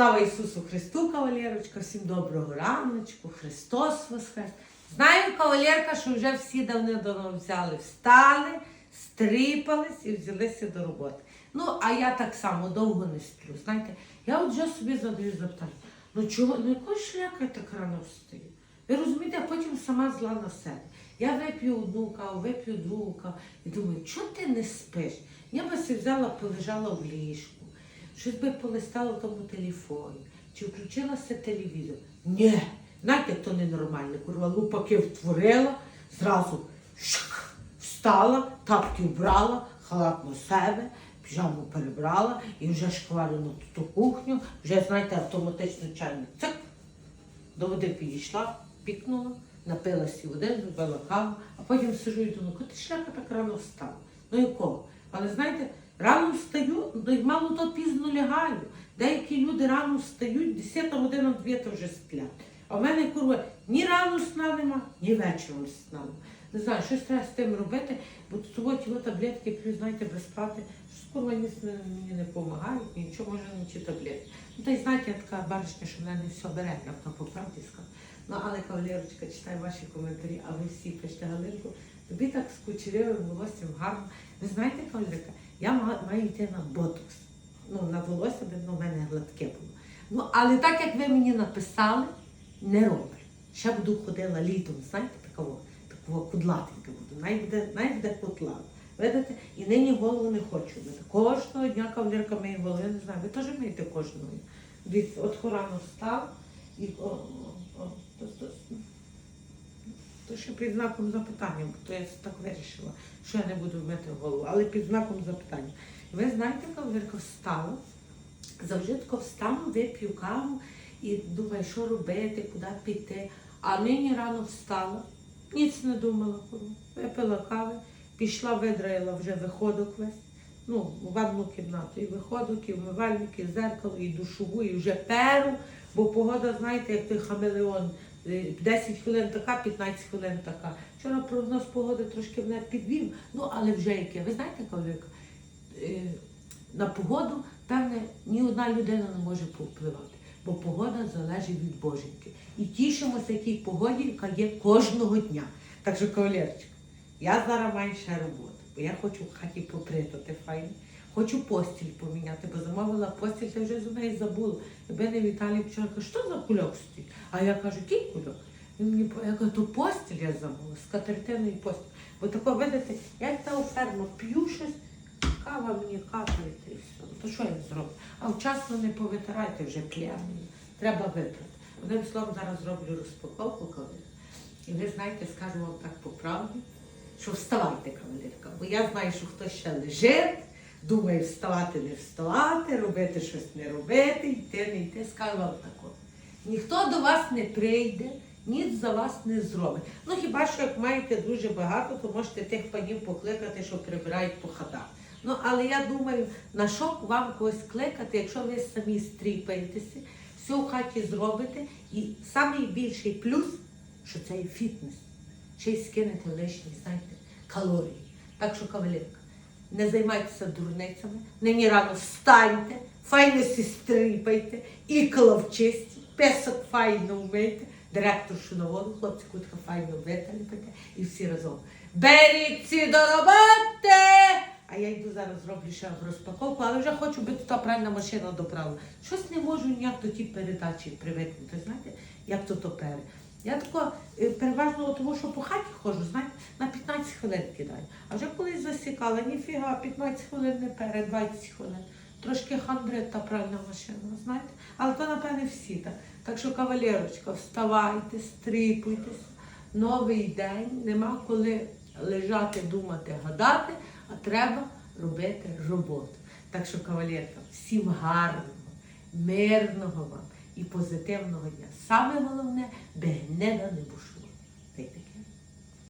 Слава Ісусу Христу, кавалерочка, всім доброго раночку, Христос Воскрес. Знаю, кавалерка, що вже всі давно взяли, встали, стріпались і взялися до роботи. Ну, а я так само довго не сплю. Знаєте, я от вже собі задаю запитання, ну чого, ну якого шляка я так рано встаю? Ви розумієте, а потім сама зла на себе. Я вип'ю одну каву, вип'ю другу каву і думаю, чого ти не спиш? Я би взяла, полежала в ліжку, щось би полистала в тому телефоні, чи включилася телевізор. Ні, знаєте, то ненормальне, курва, лупаки втворила, зразу шик, встала, тапки вбрала, халат на себе, піжаму перебрала і вже шкварю на ту кухню, вже, знаєте, автоматично чайник. Цик, до води підійшла, пікнула, напилася води, зробила каву, а потім сижу і думаю, коли ти шляпа так рано встала? Ну якого? Але знаєте, рано встаю, ну, мало то пізно лягаю. Деякі люди рано встають, 10 година, 2 то вже сплять. А в мене курва ні рано сна нема, ні вечором сна. Не знаю, щось треба з тим робити, бо тут ті таблетки п'ю, знаєте, без спати. Щось курва ні, мені не допомагає, нічого може не чи таблетки. Ну та й знаєте, я така баришня, що мене все бере, я б то по правді скажу. Ну, але кавалерочка, читаю ваші коментарі, а ви всі пишете Галинку, тобі так з кучерявим волоссям гарно. Ви знаєте, кавалерка, я ма- маю йти на ботокс. Ну, на волосся, бо в мене гладке було. Ну, але так як ви мені написали, не роблю. Ще буду ходила літом, знаєте, такого, такого кудлатенька буду. Най буде, кутла. Видите? І нині голову не хочу. Кожного дня кавалерка миє голову, я не знаю, ви теж миєте кожного. Дивіться, от рано встав і о, о, о, то, ще під знаком запитання, бо то я так вирішила, що я не буду мити голову, але під знаком запитання. Ви знаєте, кавалерка встала, завжди тако встану, вип'ю каву і думаю, що робити, куди піти. А нині рано встала, ніц не думала, випила кави, пішла, видраїла вже виходок весь. Ну, в одну кімнату. І виходок, і вмивальник, і зеркало, і душову, і вже перу, бо погода, знаєте, як той хамелеон. Е, 10 хвилин така, 15 хвилин така. Вчора прогноз погоди трошки мене підвів, ну але вже яке. Ви знаєте, Кавлюка, е, на погоду, певне, ні одна людина не може повпливати, бо погода залежить від боженьки. І тішимося тій погоді, яка є кожного дня. Так що, кавалерчик, я зараз маю ще роботу, бо я хочу в хаті попритати файно. Хочу постіль поміняти, бо замовила постіль, я вже за неї забула. Якби не Віталій вчора каже, що за кульок стоїть? А я кажу, який кульок? Він мені я кажу, то постіль я замовила, з катертиною постіль. Бо тако, видите, як та ферма, п'ю щось, кава мені капає, і все. То що я зроблю? А вчасно не повитирайте вже п'яні. Треба випити. Одним словом, зараз зроблю розпаковку кавалерка. І ви знаєте, скажу вам так по правді, що вставайте, кавалерка. Бо я знаю, що хтось ще лежить, думає вставати, не вставати, робити щось не робити, йти, не йти. Скажу вам тако. Ніхто до вас не прийде, ніц за вас не зробить. Ну хіба що як маєте дуже багато, то можете тих панів покликати, що прибирають по хатах. Ну, але я думаю, на що вам когось кликати, якщо ви самі стріпаєтеся, все в хаті зробите. І найбільший плюс, що це фітнес. Ще й скинете лишні, знаєте, калорії. Так що, кавалерка, не займайтеся дурницями, нині рано встаньте, файно сі стріпайте, ікла вчисті, песок файно вмийте, директоршу на хлопці кутка файно виталіпайте і всі разом. Беріться до роботи! А я йду зараз зроблю ще розпаковку, але вже хочу би та пральна машина доправила. Щось не можу ніяк до ті передачі привикнути. Знаєте, як то топери. Я тако е, переважно тому, що по хаті ходжу, знаєте, на 15 хвилин кидаю. А вже колись засікала, ніфіга, 15 хвилин не перед 20 хвилин. Трошки хандрить та пральна машина, знаєте. Але то, напевне, всі так. Так що, кавалерочка, вставайте, стріпуйтесь. Новий день, нема коли лежати, думати, гадати, а треба робити роботу. Так що, кавалерка, всім гарного, мирного вам і позитивного дня. Саме головне, би гнеда не бушло. Таке.